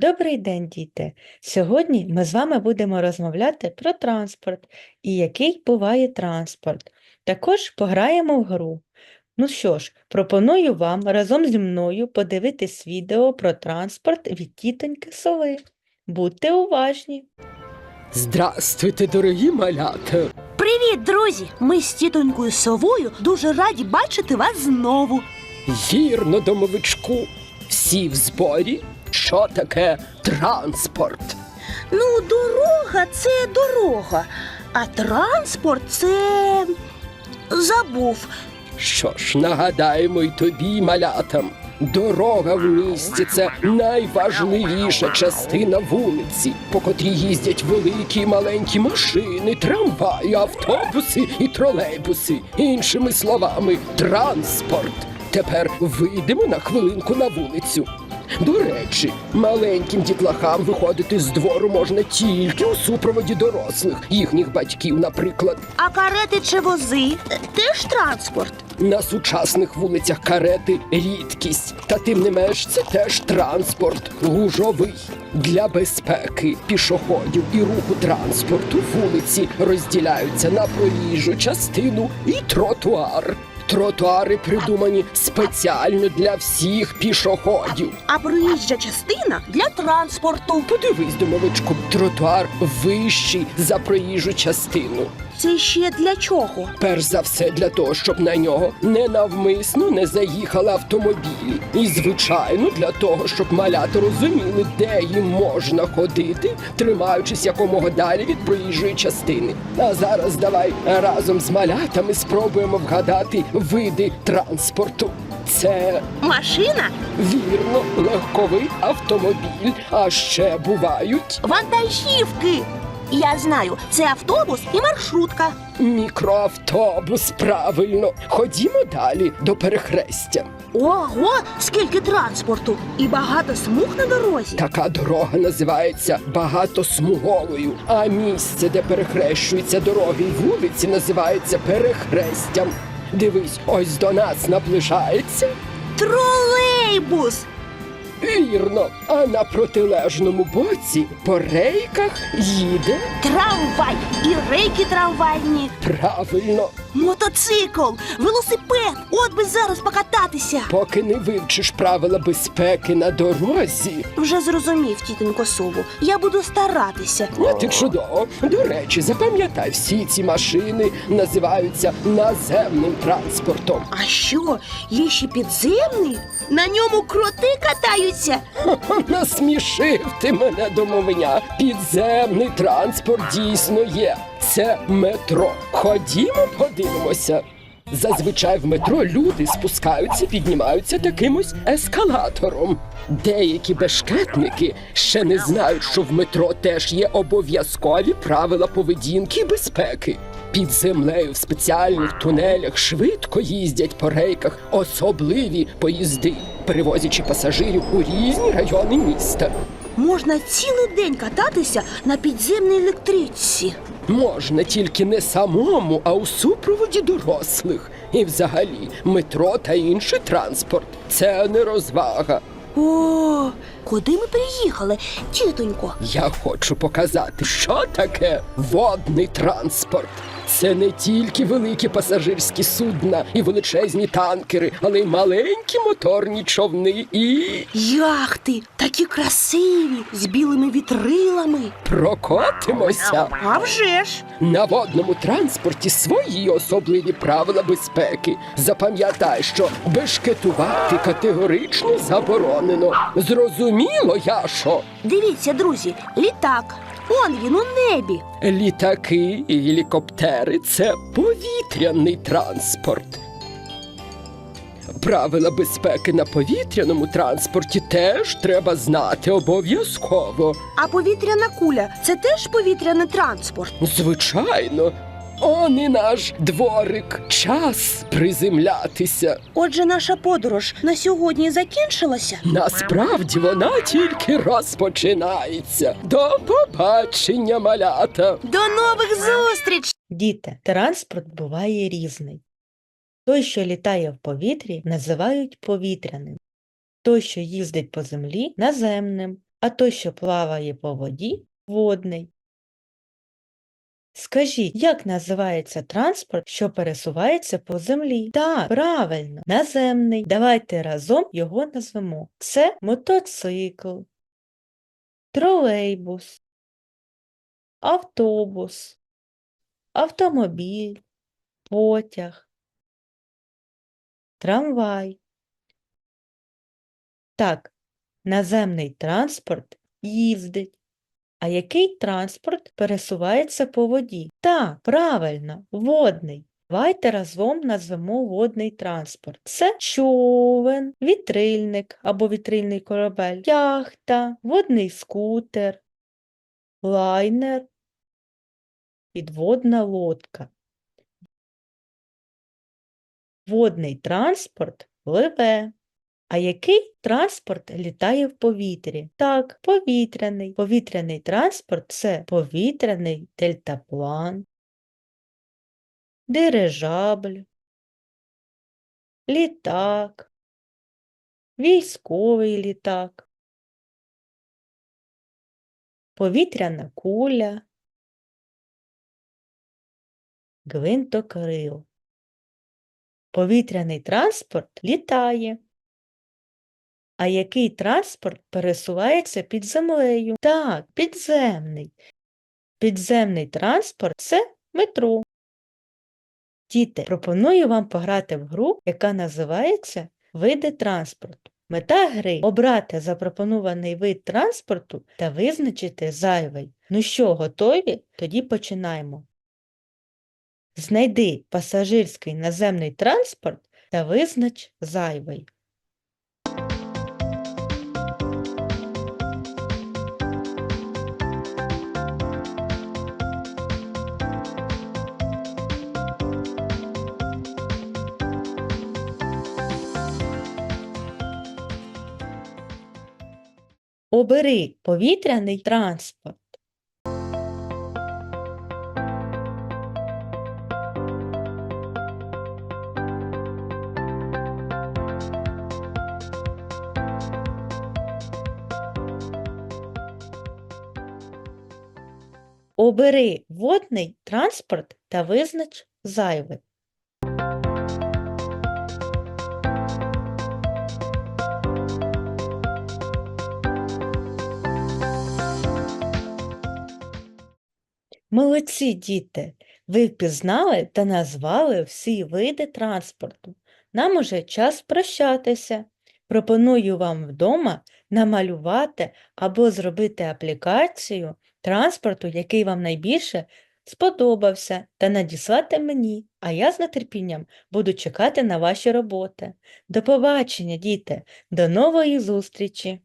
Добрий день, діти! Сьогодні ми з вами будемо розмовляти про транспорт і який буває транспорт. Також пограємо в гру. Ну що ж, пропоную вам разом зі мною подивитись відео про транспорт від тітоньки Сови. Будьте уважні! Здрастуйте, дорогі малята! Привіт, друзі! Ми з тітонькою совою дуже раді бачити вас знову. Вірно, домовичку, всі в зборі. Що таке транспорт? Ну, дорога це дорога, а транспорт це забув. Що ж, нагадаємо й тобі, малятам. Дорога в місті це найважливіша частина вулиці, по котрій їздять великі і маленькі машини, трамваї, автобуси і тролейбуси. Іншими словами, транспорт. Тепер вийдемо на хвилинку на вулицю. До речі, маленьким дітлахам виходити з двору можна тільки у супроводі дорослих, їхніх батьків, наприклад. А карети чи вози е, теж транспорт. На сучасних вулицях карети рідкість, та тим не менш це теж транспорт гужовий. Для безпеки пішоходів і руху транспорту вулиці розділяються на проїжджу частину і тротуар. Тротуари придумані спеціально для всіх пішоходів. А проїжджа частина для транспорту. Подивись, домовичку, тротуар вищий за проїжджу частину. Це ще для чого? Перш за все для того, щоб на нього ненавмисно не заїхали автомобілі. І, звичайно, для того, щоб маляти розуміли, де їм можна ходити, тримаючись якомога далі від проїжджої частини. А зараз давай разом з малятами спробуємо вгадати види транспорту. Це Машина, вірно, легковий автомобіль, а ще бувають вантажівки. Я знаю, це автобус і маршрутка. мікроавтобус. Правильно, ходімо далі до перехрестя. Ого, скільки транспорту! І багато смуг на дорозі. Така дорога називається багатосмуговою, а місце, де перехрещуються дороги й вулиці, називається перехрестям. Дивись, ось до нас наближається. Тролейбус! Вірно, а на протилежному боці по рейках їде Трамвай і рейки трамвайні, правильно. Мотоцикл, велосипед. От би зараз покататися. Поки не вивчиш правила безпеки на дорозі. Вже зрозумів, тітонько сову. Я буду старатися. А ти чудово. До речі, запам'ятай, всі ці машини називаються наземним транспортом. А що, є ще підземний? На ньому кроти катаються. Насмішив ти мене домовиня. Підземний транспорт дійсно є. Це метро. Ходімо, подивимося. Зазвичай в метро люди спускаються, піднімаються таким ось ескалатором. Деякі бешкетники ще не знають, що в метро теж є обов'язкові правила поведінки і безпеки. Під землею в спеціальних тунелях швидко їздять по рейках особливі поїзди, перевозячи пасажирів у різні райони міста. Можна цілий день кататися на підземній електричці. Можна тільки не самому, а у супроводі дорослих. І взагалі метро та інший транспорт це не розвага. О, куди ми приїхали, тітонько? Я хочу показати, що таке водний транспорт. Це не тільки великі пасажирські судна і величезні танкери, але й маленькі моторні човни і Яхти такі красиві, з білими вітрилами. прокотимося. А вже ж! На водному транспорті свої особливі правила безпеки. Запам'ятай, що бешкетувати категорично заборонено. Зрозуміло, Яшо? Дивіться, друзі, літак. Он він у небі. Літаки і гелікоптери це повітряний транспорт. Правила безпеки на повітряному транспорті теж треба знати обов'язково. А повітряна куля це теж повітряний транспорт. Звичайно, он і наш дворик. Час приземлятися. Отже, наша подорож на сьогодні закінчилася. Насправді вона тільки розпочинається. До побачення, малята. До нових зустріч! Діти, транспорт буває різний. Той, що літає в повітрі, називають повітряним. Той, що їздить по землі, наземним, а той, що плаває по воді, водний. Скажіть, як називається транспорт, що пересувається по землі? Так, правильно, наземний. Давайте разом його назвемо. Це мотоцикл, тролейбус, автобус, автомобіль, потяг, трамвай. Так, наземний транспорт їздить. А який транспорт пересувається по воді? Так, правильно, водний. Давайте разом назвемо водний транспорт. Це човен, вітрильник або вітрильний корабель, яхта, водний скутер, лайнер, підводна лодка. Водний транспорт пливе. А який транспорт літає в повітрі? Так, повітряний. Повітряний транспорт це повітряний дельтаплан, дирижабль, літак, військовий літак, повітряна куля, гвинтокрил. Повітряний транспорт літає. А який транспорт пересувається під землею? Так, підземний. Підземний транспорт це метро. Діти, пропоную вам пограти в гру, яка називається Види транспорту. Мета гри обрати запропонований вид транспорту та визначити зайвий. Ну що, готові? Тоді починаємо. Знайди пасажирський наземний транспорт та визнач зайвий. Обери повітряний транспорт. Обери водний транспорт та визнач зайвий. Молодці, діти! Ви впізнали та назвали всі види транспорту. Нам уже час прощатися. Пропоную вам вдома намалювати або зробити аплікацію транспорту, який вам найбільше сподобався, та надіслати мені, а я з нетерпінням буду чекати на ваші роботи. До побачення, діти! До нової зустрічі!